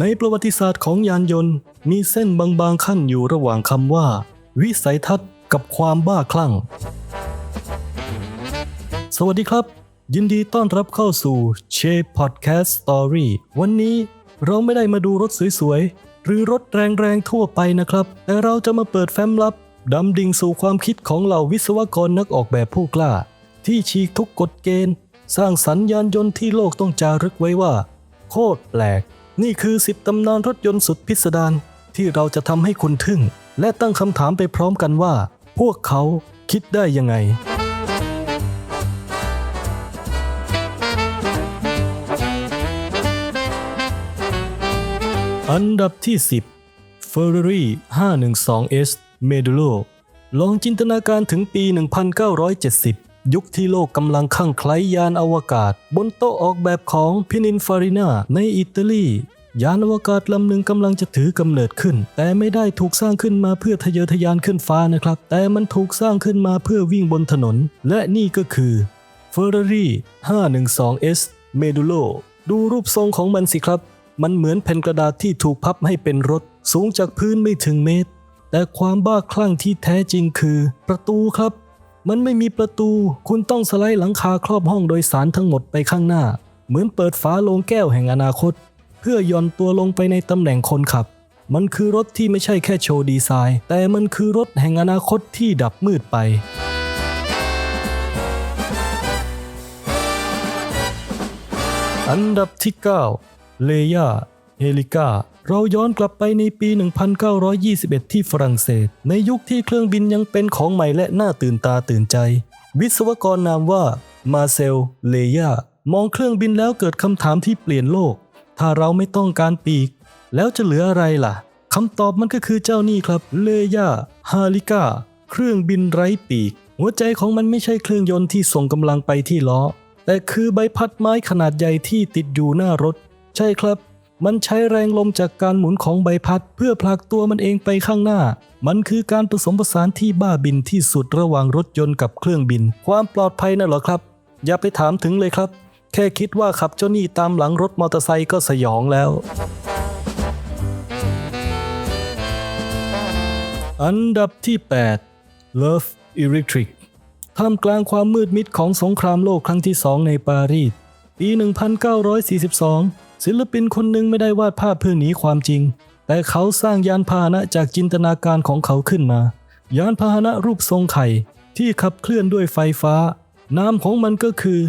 ในประวัติศาสตร์ของยานยนต์ มีเส้นบางๆขั้นอยู่ระหว่างคำว่า วิสัยทัศน์กับความบ้าคลั่ง สวัสดีครับ ยินดีต้อนรับเข้าสู่เชฟพอดแคสต์สตอรี่วันนี้เราไม่ได้มาดูรถสวยๆ หรือรถแรงๆทั่วไปนะครับ แต่เราจะมาเปิดแฟ้มลับดำดิ่งสู่ความคิดของเหล่าวิศวกรนักออกแบบผู้กล้า ที่ฉีกทุกกฎเกณฑ์ สร้างสรรค์ยานยนต์ที่โลกต้องจารึกไว้ว่า โคตรแปลก นี่คือ 10 ตำนานรถยนต์สุดพิสดารที่เราจะทำให้คุณทึ่ง และตั้งคำถามไปพร้อมกันว่า พวกเขาคิดได้ยังไง อันดับที่ 10 Ferrari 512S Medulo ลองจินตนาการถึงปี 1970 ยุคที่โลกกำลังข้างไคล้ยานอวกาศ บนโต๊ะออกแบบของพินินฟารินาในอิตาลี ยานอวกาศลำหนึ่งกำลังจะถือกำเนิดขึ้น แต่ไม่ได้ถูกสร้างขึ้นมาเพื่อทะเยอทะยานขึ้นฟ้านะครับ แต่มันถูกสร้างขึ้นมาเพื่อวิ่งบนถนน และนี่ก็คือ Ferrari 512S Medulo ดูรูปทรงของมันสิครับ มันเหมือนแผ่นกระดาษที่ถูกพับให้เป็นรถ สูงจากพื้นไม่ถึงเมตร แต่ความบ้าคลั่งที่แท้จริงคือ ประตูครับ มันไม่มีประตู คุณต้องสไลด์หลังคาครอบห้องโดยสารทั้งหมดไปข้างหน้า เหมือนเปิดฝาโลงแก้วแห่งอนาคต เพื่อย่อนตัวลงไปในตำแหน่งคนขับ มันคือรถที่ไม่ใช่แค่โชว์ดีไซน์ แต่มันคือรถแห่งอนาคตที่ดับมืดไปอันดับที่ 9 เลย่า เฮลิก้าเราย้อนกลับไปในปี 1921 ที่ฝรั่งเศส ในยุคที่เครื่องบินยังเป็นของใหม่และน่าตื่นตาตื่นใจ วิศวกรนามว่ามาเซล เลย่ามองเครื่องบินแล้วเกิดคำถามที่เปลี่ยนโลก ถ้าเราไม่ต้องการปีก แล้วจะเหลืออะไรล่ะคำตอบมันก็คือเจ้านี่ครับ เลย่าฮาลิก้าเครื่องบินไร้ปีก หัวใจของมันไม่ใช่เครื่องยนต์ที่ส่งกำลังไปที่ล้อ แต่คือใบพัดไม้ขนาดใหญ่ที่ติดอยู่หน้ารถ ใช่ครับ มันใช้แรงลมจากการหมุนของใบพัด เพื่อผลักตัวมันเองไปข้างหน้า มันคือการผสมผสานที่บ้าบินที่สุดระหว่างรถยนต์กับเครื่องบิน ความปลอดภัยน่ะเหรอครับ อย่าไปถามถึงเลยครับ แค่คิดว่าขับเจ้านี่ตามหลังรถมอเตอร์ไซค์ก็สยองแล้ว อันดับที่ 8 Love Electric ท่ามกลางความมืดมิดของสงครามโลกครั้งที่สองในปารีสปี 1942 ศิลปินคนหนึ่งไม่ได้วาดภาพเพื่อหนีความจริง แต่เขาสร้างยานพาหนะจากจินตนาการของเขาขึ้นมา ยานพาหนะรูปทรงไข่ ที่ขับเคลื่อนด้วยไฟฟ้า นามของมันก็คือ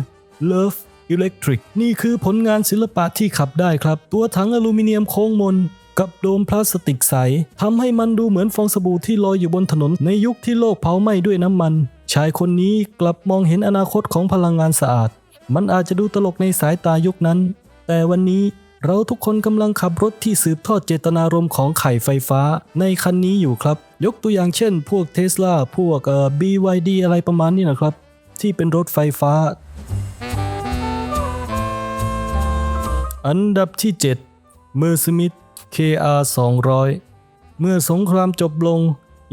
Love Electric นี่คือผลงานศิลปะที่ขับได้ครับ ตัวถังอลูมิเนียมโค้งมนกับโดมพลาสติกใสทำให้มันดูเหมือนฟองสบู่ที่ลอยอยู่บนถนนในยุคที่โลกเผาไหม้ด้วยน้ำมัน ชายคนนี้กลับมองเห็นอนาคตของพลังงานสะอาด มันอาจจะดูตลกในสายตายุคนั้น แต่วันนี้เราทุกคนกำลังขับรถที่สืบทอดเจตนารมณ์ของไข่ไฟฟ้าในคันนี้อยู่ครับ ยกตัวอย่างเช่น พวกเทสลาพวกเอ่อ BYD อะไรประมาณนี้นะครับ ที่เป็นรถไฟฟ้า อันดับที่ 7 m e r s m i t KR 200 เมื่อสงครามจบลง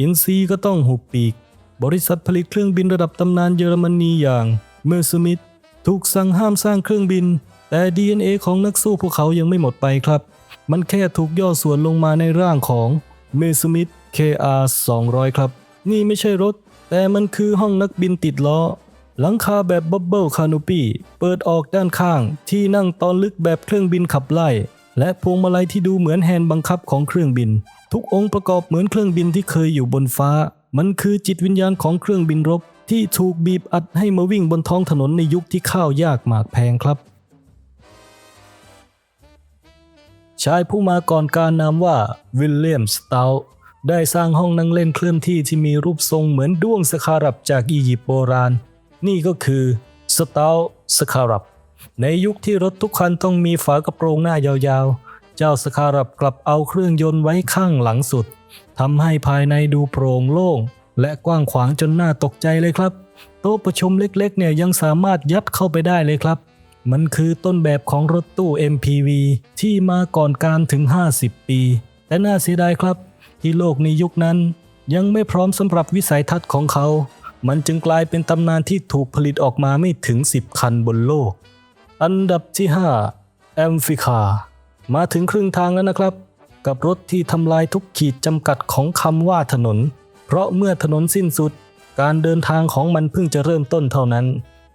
อินซีก็ต้องหุบปีก บริษัทผลิตเครื่องบินระดับตำนานเยอรมนีอย่าง m e r s m i t ถูกสั่งห้ามสร้างเครื่องบิน แต่ DNA ของนักสู้พวกเขายังไม่หมดไปครับ มันแค่ถูกย่อส่วนลงมาในร่างของ m e r s m i t KR 200 ครับ นี่ไม่ใช่รถ แต่มันคือห้องนักบินติดล้อ หลังคาแบบบับเบิลคานูปีเปิดออกด้านข้าง ที่นั่งตอนลึกแบบเครื่องบินขับไล่ และพวงมาลัยที่ดูเหมือนแฮนด์บังคับของเครื่องบิน ทุกองค์ประกอบเหมือนเครื่องบินที่เคยอยู่บนฟ้า มันคือจิตวิญญาณของเครื่องบินรบ ที่ถูกบีบอัดให้มาวิ่งบนท้องถนนในยุคที่ข้าวยากหมากแพงครับ ชายผู้มาก่อนการนามว่าวิลเลียมสตาลได้สร้างห้องนั่งเล่นเคลื่อนที่ที่มีรูปทรงเหมือนด้วงสคารับจากอียิปต์โบราณ นี่ก็คือสตาลสคารับ ในยุคที่รถทุกคันต้องมีฝากระโปรงหน้ายาวๆ เจ้าสคารับกลับเอาเครื่องยนต์ไว้ข้างหลังสุดทำให้ภายในดูโปร่งโล่ง และกว้างขวางจนน่าตกใจเลยครับ โต๊ะประชุมเล็กๆ เนี่ยยังสามารถยัดเข้าไปได้เลยครับ มันคือต้นแบบของรถตู้ MPV ที่มาก่อนการถึง 50 ปี แต่น่าเสียดายครับ ที่โลกในยุคนั้น ยังไม่พร้อมสำหรับวิสัยทัศน์ของเขา มันจึงกลายเป็นตำนานที่ถูกผลิตออกมาไม่ถึง 10 คันบนโลก อันดับที่5แอมฟิคามาถึงครึ่งทางแล้วนะครับ กับรถที่ทำลายทุกขีดจำกัดของคำว่าถนน เพราะเมื่อถนนสิ้นสุด การเดินทางของมันเพิ่งจะเริ่มต้นเท่านั้น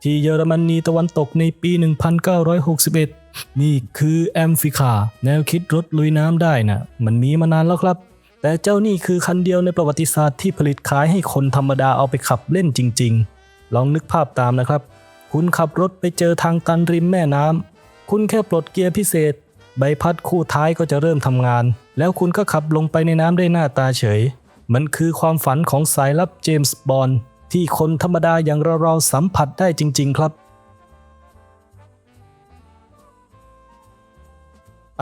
ที่เยอรมนีตะวันตกในปี 1961 นี่คือแอมฟิคาแนวคิดรถลุยน้ำได้นะมันมีมานานแล้วครับ แต่เจ้านี่คือคันเดียวในประวัติศาสตร์ที่ผลิตขายให้คนธรรมดาเอาไปขับเล่นจริง ๆ ลองนึกภาพตามนะครับ คุณขับรถไปเจอทางตันริมแม่น้ำคุณแค่ปลดเกียร์พิเศษ ใบพัดคู่ท้ายก็จะเริ่มทำงาน แล้วคุณก็ขับลงไปในน้ำได้หน้าตาเฉย มันคือความฝันของสายลับเจมส์บอนด์ ที่คนธรรมดาอย่างเราๆสัมผัสได้จริง ๆ ครับ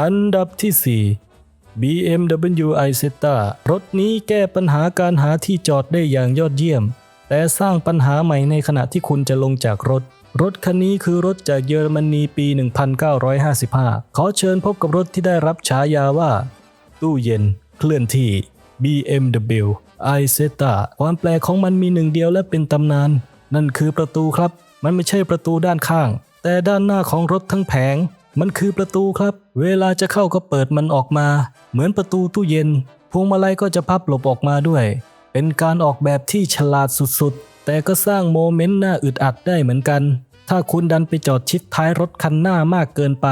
อันดับที่ 4 BMW i z e t a รถนี้แก้ปัญหาการหาที่จอดได้อย่างยอดเยี่ยม แต่สร้างปัญหาใหม่ในขณะที่คุณจะลงจากรถ รถคันนี้คือรถจากเยอรมนีปี 1955 ขอเชิญพบกับรถที่ได้รับฉายาว่า ตู้เย็นเคลื่อนที่ BMW i z e t a ความแปลกของมันมีหนึ่งเดียวและเป็นตำนาน นั่นคือประตูครับ มันไม่ใช่ประตูด้านข้าง แต่ด้านหน้าของรถทั้งแผง มันคือประตูครับ เวลาจะเข้าก็เปิดมันออกมา เหมือนประตูตู้เย็น พวงมาลัยก็จะพับหลบออกมาด้วย เป็นการออกแบบที่ฉลาดสุดๆ แต่ก็สร้างโมเมนต์น่าอึดอัดได้เหมือนกัน ถ้าคุณดันไปจอดชิดท้ายรถคันหน้ามากเกินไป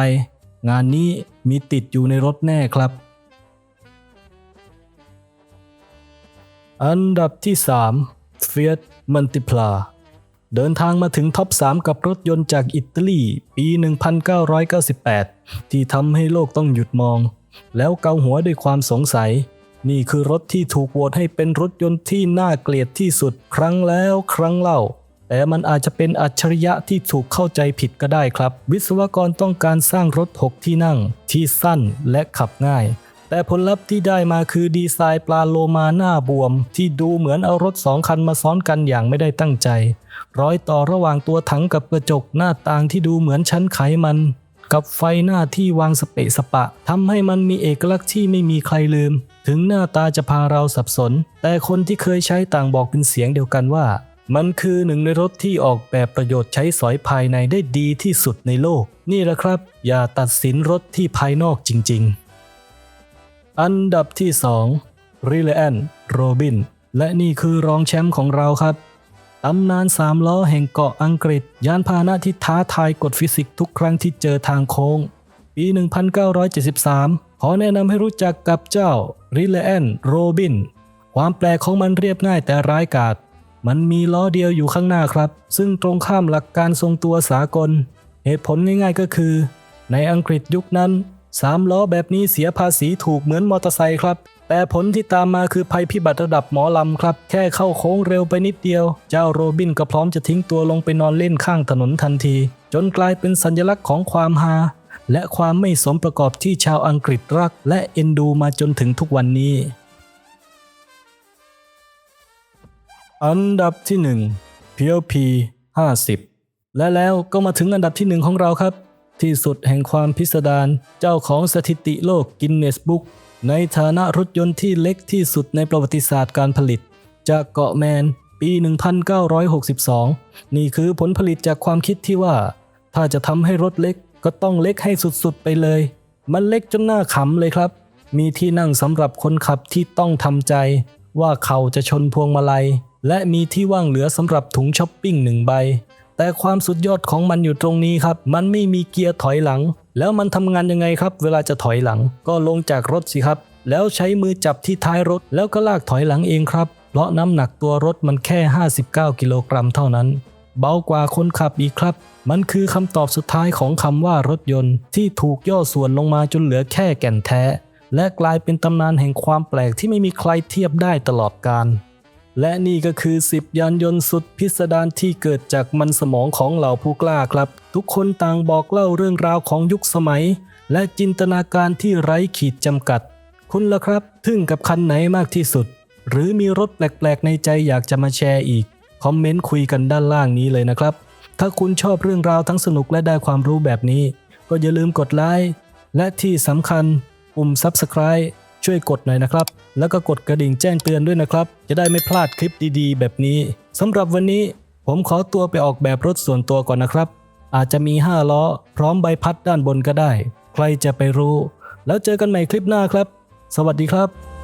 งานนี้มีติดอยู่ในรถแน่ครับ อันดับที่ 3 Fiat Multipla เดินทางมาถึงท็อป 3 กับรถยนต์จากอิตาลีปี 1998 ที่ทำให้โลกต้องหยุดมอง แล้วเกาหัวด้วยความสงสัย นี่คือรถที่ถูกโหวตให้เป็นรถยนต์ที่น่าเกลียดที่สุดครั้งแล้วครั้งเล่า แต่มันอาจจะเป็นอัจฉริยะที่ถูกเข้าใจผิดก็ได้ครับ วิศวกรต้องการสร้างรถ 6 ที่นั่ง ที่สั้นและขับง่าย แต่ผลลัพธ์ที่ได้มาคือดีไซน์ปลาโลมาหน้าบวม ที่ดูเหมือนเอารถสองคันมาซ้อนกันอย่างไม่ได้ตั้งใจ ร้อยต่อระหว่างตัวถังกับกระจกหน้าต่างที่ดูเหมือนชั้นไขมัน กับไฟหน้าที่วางสเปะสปะทำให้มันมีเอกลักษณ์ที่ไม่มีใครลืม ถึงหน้าตาจะพาเราสับสน แต่คนที่เคยใช้ต่างบอกเป็นเสียงเดียวกันว่า มันคือหนึ่งในรถที่ออกแบบประโยชน์ใช้สอยภายในได้ดีที่สุดในโลก นี่แหละครับ อย่าตัดสินรถที่ภายนอกจริง ๆ อันดับที่2 r e l a n Robin และนี่คือรองแชมป์ของเราครับ ตำนานสามล้อแห่งเกาะอังกฤษ ยานพาหนะที่ท้าทายกฎฟิสิกส์ทุกครั้งที่เจอทางโค้ง ปี 1973 ขอแนะนำให้รู้จักกับเจ้า r e l a n Robin ความแปลกของมันเรียบง่ายแต่ร้ายกาจมันมีล้อเดียวอยู่ข้างหน้าครับ ซึ่งตรงข้ามหลักการทรงตัวสากล เหตุผลง่ายๆก็คือ ในอังกฤษยุคนั้น สามล้อแบบนี้เสียภาษีถูกเหมือนมอเตอร์ไซค์ครับ แต่ผลที่ตามมาคือภัยพิบัติระดับหมอลำครับ แค่เข้าโค้งเร็วไปนิดเดียว เจ้าโรบินก็พร้อมจะทิ้งตัวลงไปนอนเล่นข้างถนนทันที จนกลายเป็นสัญลักษณ์ของความฮาและความไม่สมประกอบที่ชาวอังกฤษรัก และเอ็นดูมาจนถึงทุกวันนี้ อันดับที่1 PLP 50 และแล้วก็มาถึงอันดับที่หนึ่งของเราครับ ที่สุดแห่งความพิสดารเจ้าของสถิติโลกกินเนสบุ๊กในฐานะรถยนต์ที่เล็กที่สุดในประวัติศาสตร์การผลิต จากเกาะแมน ปี 1962 นี่คือผลผลิตจากความคิดที่ว่า ถ้าจะทำให้รถเล็กก็ต้องเล็กให้สุดๆไปเลย มันเล็กจนหน้าขำเลยครับ มีที่นั่งสำหรับคนขับที่ต้องทำใจ ว่าเขาจะชนพวงมาลัย และมีที่ว่างเหลือสำหรับถุงช้อปปิ้งหนึ่งใบ แต่ความสุดยอดของมันอยู่ตรงนี้ครับ มันไม่มีเกียร์ถอยหลัง แล้วมันทำงานยังไงครับ เวลาจะถอยหลัง ก็ลงจากรถสิครับ แล้วใช้มือจับที่ท้ายรถ แล้วก็ลากถอยหลังเองครับ เพราะน้ำหนักตัวรถมันแค่ 59 กิโลกรัมเท่านั้น เบากว่าคนขับอีกครับ มันคือคำตอบสุดท้ายของคำว่ารถยนต์ที่ถูกย่อส่วนลงมาจนเหลือแค่แก่นแท้ และกลายเป็นตำนานแห่งความแปลกที่ไม่มีใครเทียบได้ตลอดกาล และนี่ก็คือ 10 ยานยนต์สุดพิสดารที่เกิดจากมันสมองของเหล่าผู้กล้าครับ ทุกคนต่างบอกเล่าเรื่องราวของยุคสมัย และจินตนาการที่ไร้ขีดจำกัด คุณล่ะครับ ทึ่งกับคันไหนมากที่สุด หรือมีรถแปลกๆ ในใจอยากจะมาแชร์อีก คอมเมนต์คุยกันด้านล่างนี้เลยนะครับ ถ้าคุณชอบเรื่องราวทั้งสนุกและได้ความรู้แบบนี้ ก็อย่าลืมกดไลค์และที่สำคัญปุ่ม Subscribe ช่วยกดหน่อยนะครับ แล้วก็กดกระดิ่งแจ้งเตือนด้วยนะครับ จะได้ไม่พลาดคลิปดีๆ แบบนี้สำหรับวันนี้ผมขอตัวไปออกแบบรถส่วนตัวก่อนนะครับ อาจจะมี 5 ล้อ พร้อมใบพัดด้านบนก็ได้ ใครจะไปรู้ แล้วเจอกันใหม่คลิปหน้าครับ สวัสดีครับ